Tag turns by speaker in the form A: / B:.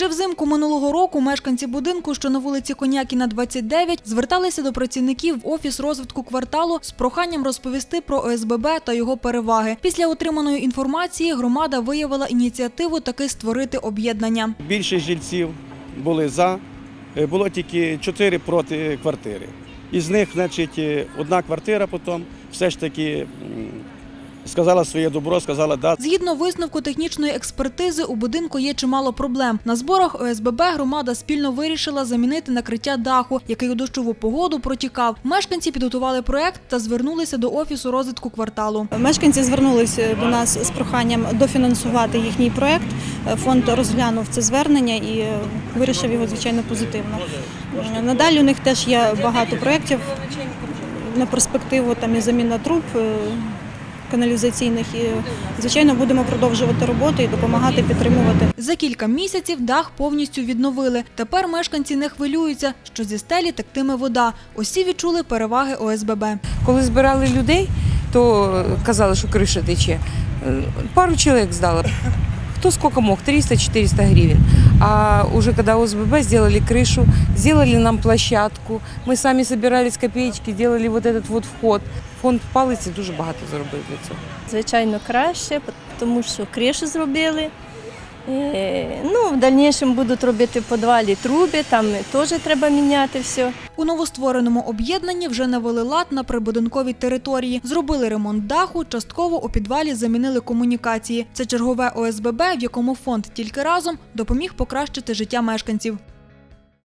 A: Ще взимку минулого року мешканці будинку, що на вулиці Конякіна, 29, зверталися до працівників в офіс розвитку кварталу з проханням розповісти про ОСББ та його переваги. Після отриманої інформації громада виявила ініціативу таки створити об'єднання.
B: Більшість жильців були за, е, було тільки чотири проти квартири. Із них, значить, е, одна квартира потім все ж таки сказала своє добро, сказала да.
A: Згідно висновку технічної експертизи, у будинку є чимало проблем. На зборах ОСББ громада спільно вирішила замінити накриття даху, який у дощову погоду протікав. Мешканці підготували проект та звернулися до офісу розвитку кварталу.
C: Мешканці звернулися до нас з проханням дофінансувати їхній проект. Фонд розглянув це звернення і вирішив його звичайно позитивно. Надалі у них теж є багато проєктів на перспективу. Там і заміна труб каналізаційних. І звичайно будемо продовжувати роботу і допомагати підтримувати.
A: За кілька місяців дах повністю відновили. Тепер мешканці не хвилюються, що зі стелі тектиме вода. Усі відчули переваги ОСББ.
D: Коли збирали людей, то казали, що криша тече. Е, Пару чоловік здало. Кто сколько мог, 300-400 гривен. А уже когда ОСББ сделали крышу, сделали нам площадку, мы сами собирали с копеечки, делали вот этот вот вход. Фонд палиці дуже багато зробив для цього.
E: звичайно, краще, тому що кришу зробили. Е, Ну, в дальнішому будуть робити в підвалі труби, там теж треба міняти все.
A: У новоствореному об'єднанні вже навели лад на прибудинковій території. Зробили ремонт даху, частково у підвалі замінили комунікації. Це чергове ОСББ, в якому фонд тільки разом допоміг покращити життя мешканців.